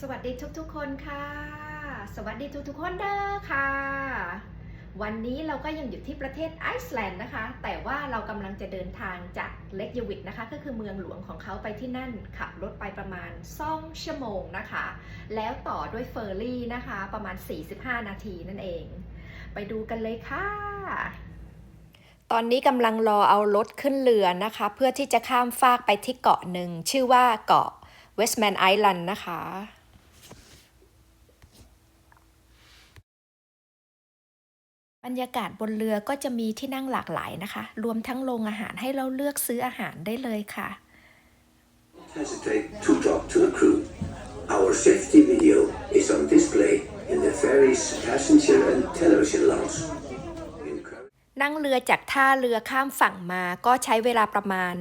สวัสดีทุกๆคนค่ะ สวัสดีทุกๆคนเด้อค่ะ วันนี้เราก็ยังอยู่ที่ประเทศไอซ์แลนด์นะคะ แต่ว่าเรากำลังจะเดินทางจากเลกยวิกนะคะ ก็คือเมืองหลวงของเขาไปที่นั่นขับรถไปประมาณ2ชั่วโมงนะคะ แล้วต่อด้วยเฟอร์รี่นะคะ ประมาณ 45 นาทีนั่นเอง ไปดูกันเลยค่ะตอนนี้กำลังรอเอารถขึ้นเรือนะคะ เพื่อที่จะข้ามฟากไปที่เกาะหนึ่ง ชื่อว่าเกาะเวสต์แมนไอแลนด์นะคะ บรรยากาศบนเรือก็จะมีที่นั่งหลากหลายนะคะ รวมทั้งโรงอาหารให้เราเลือกซื้ออาหารได้เลยค่ะ hesitate to talk to the crew. Our safety video is on display in the ferry's passenger and television lounge. Encourage- นั่งเรือจากท่าเรือข้ามฝั่งมาก็ใช้เวลาประมาณ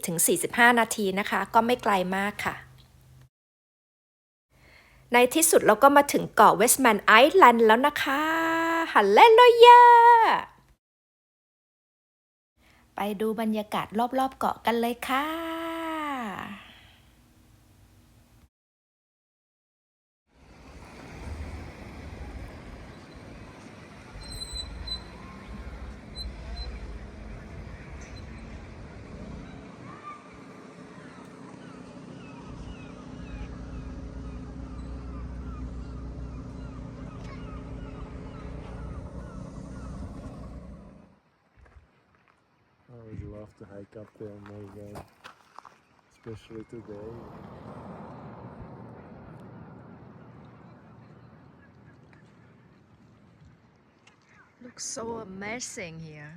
30-45 นาทีนะคะ ก็ไม่ไกลมากค่ะ ในที่สุดเราก็มาถึงเกาะเวสต์แมนไอแลนด์แล้วนะคะ ฮัลเลลูยา ไปดูบรรยากาศรอบๆเกาะกันเลยค่ะ love to hike up there, my God. Especially today. Looks so amazing here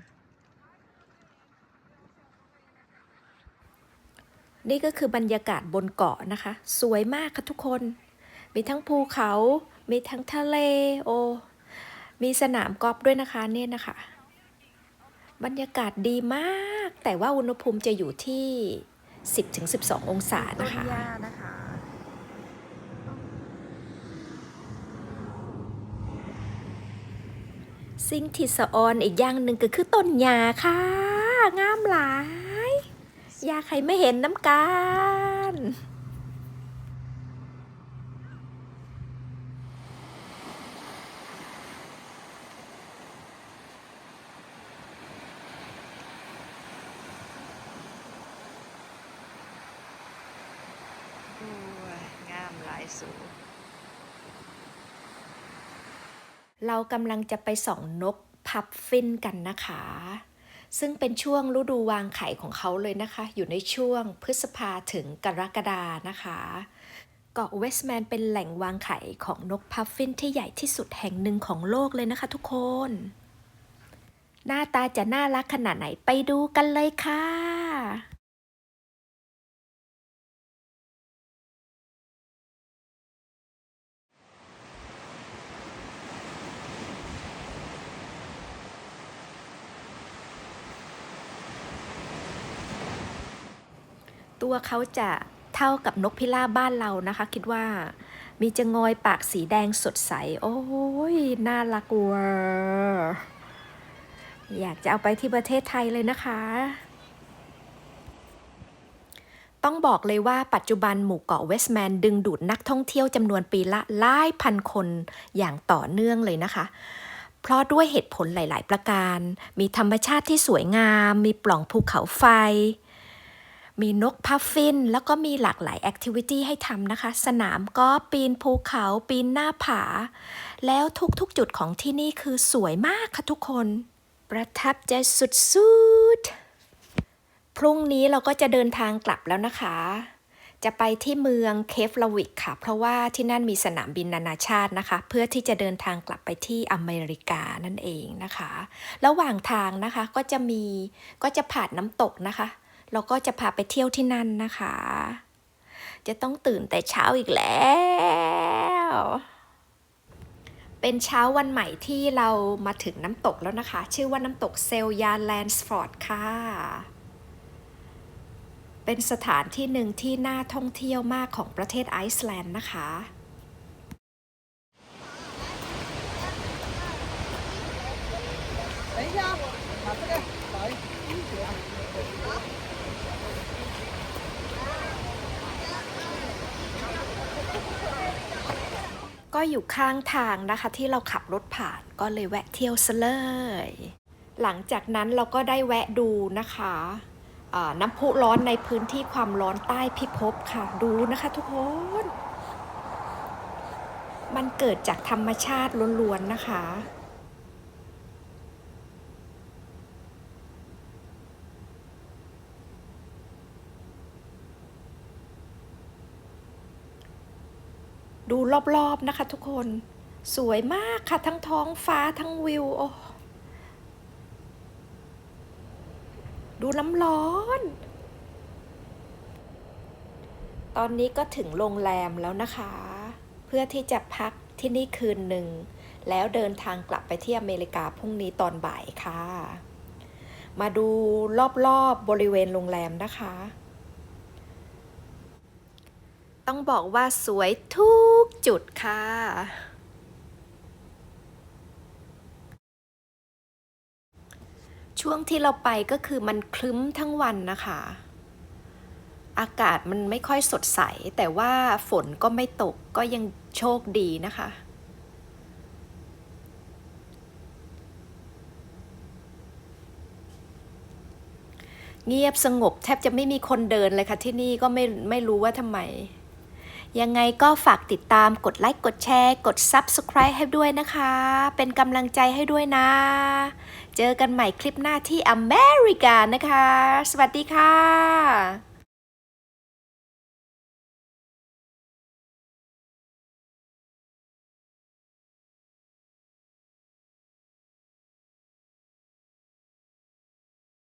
นี่ก็คือบรรยากาศบนเกาะนะคะ สวยมากค่ะทุกคน มีทั้งภูเขา มีทั้งทะเล โอ มีสนามกอล์ฟด้วยนะคะเนี่ยนะคะ บรรยากาศดีมาก แต่ว่าอุณหภูมิจะอยู่ที่ 10-12 องศานะคะสิ่งที่สะออนอีกอย่างหนึ่งก็คือต้นหญ้าค่ะ งามหลายอยากให้ไม่เห็นน้ำกัน โอ้ยง สูเรากำลังจะไปส่องนกพับฟินกันนะคะ ซึ่งเป็นช่วงฤดูวางไข่ของเขาเลยนะคะ อยู่ในช่วงพฤษภาถึงกรกฎานะคะ เกาะเวสต์แมนเป็นแหล่งวางไข่ของนกพัฟฟินที่ใหญ่ที่สุดแห่งหนึ่งของโลกเลยนะคะทุกคน หน้าตาจะน่ารักขนาดไหนไปดูกันเลยค่ะ ตัวเขาจะเท่ากับนกพิราบบ้านเรานะคะ คิดว่า มีจะงอยปากสีแดงสดใส โอ้ยน่ารักวอร์อยากจะเอาไปที่ประเทศไทยเลยนะคะ ต้องบอกเลยว่าปัจจุบันหมู่เกาะเวสต์แมนดึงดูดนักท่องเที่ยวจำนวนปีละหลายพันคนอย่างต่อเนื่องเลยนะคะเพราะด้วยเหตุผลหลาย ๆ ประการ มีธรรมชาติที่สวยงาม มีปล่องภูเขาไฟ มีนกพัฟฟิน แล้วก็มีหลากหลายแอคทิวิตี้ให้ทำนะคะ สนามกอล์ฟปีนภูเขาปีนหน้าผา แล้วทุกๆจุดของที่นี่คือสวยมากค่ะทุกคน ประทับใจสุดๆ พรุ่งนี้เราก็จะเดินทางกลับแล้วนะคะ จะไปที่เมืองเคฟลาวิกค่ะ เพราะว่าที่นั่นมีสนามบินนานาชาตินะคะ เพื่อที่จะเดินทางกลับไปที่อเมริกานั่นเองนะคะ ระหว่างทางนะคะก็จะมีก็จะผ่านน้ำตกนะคะ เราก็จะพาไปเที่ยวที่นั่นนะคะ จะต้องตื่นแต่เช้าอีกแล้ว เป็นเช้าวันใหม่ที่เรามาถึงน้ำตกแล้วนะคะ ชื่อว่าน้ำตกเซลยาแลนด์สฟอร์ดค่ะ เป็นสถานที่หนึ่งที่น่าท่องเที่ยวมากของประเทศไอซ์แลนด์นะคะ 等一下， อยู่ข้างทางนะคะ ที่เราขับรถผ่านก็เลยแวะเที่ยวซะเลย หลังจากนั้นเราก็ได้แวะดูนะคะน้ำพุร้อนในพื้นที่ความร้อนใต้พิภพค่ะดูนะคะทุกคน มันเกิดจากธรรมชาติล้วนๆนะคะ ดูรอบๆนะคะทุกคน สวยมากค่ะทั้งท้องฟ้าทั้งวิว โอ้ ดูน้ำร้อน ตอนนี้ก็ถึงโรงแรมแล้วนะคะ เพื่อที่จะพักที่นี่คืนหนึ่ง แล้วเดินทางกลับไปที่อเมริกาพรุ่งนี้ตอนบ่ายค่ะ มาดูรอบๆบบริเวณโรงแรมนะคะ ต้องบอกว่าสวยทุกจุดค่ะ ช่วงที่เราไปก็คือมันคลึ้มทั้งวันนะคะ อากาศมันไม่ค่อยสดใส แต่ว่าฝนก็ไม่ตกก็ยังโชคดีนะคะเงียบสงบแทบจะไม่มีคนเดินเลยค่ะที่นี่ก็ไม่ไม่รู้ว่าทำไม ยังไงก็ฝากติดตามกดไลค์กดแชร์กด Subscribe ให้ด้วยนะคะ เป็นกำลังใจให้ด้วยนะ เจอกันใหม่คลิปหน้าที่อเมริกานะคะ สวัสดีค่ะ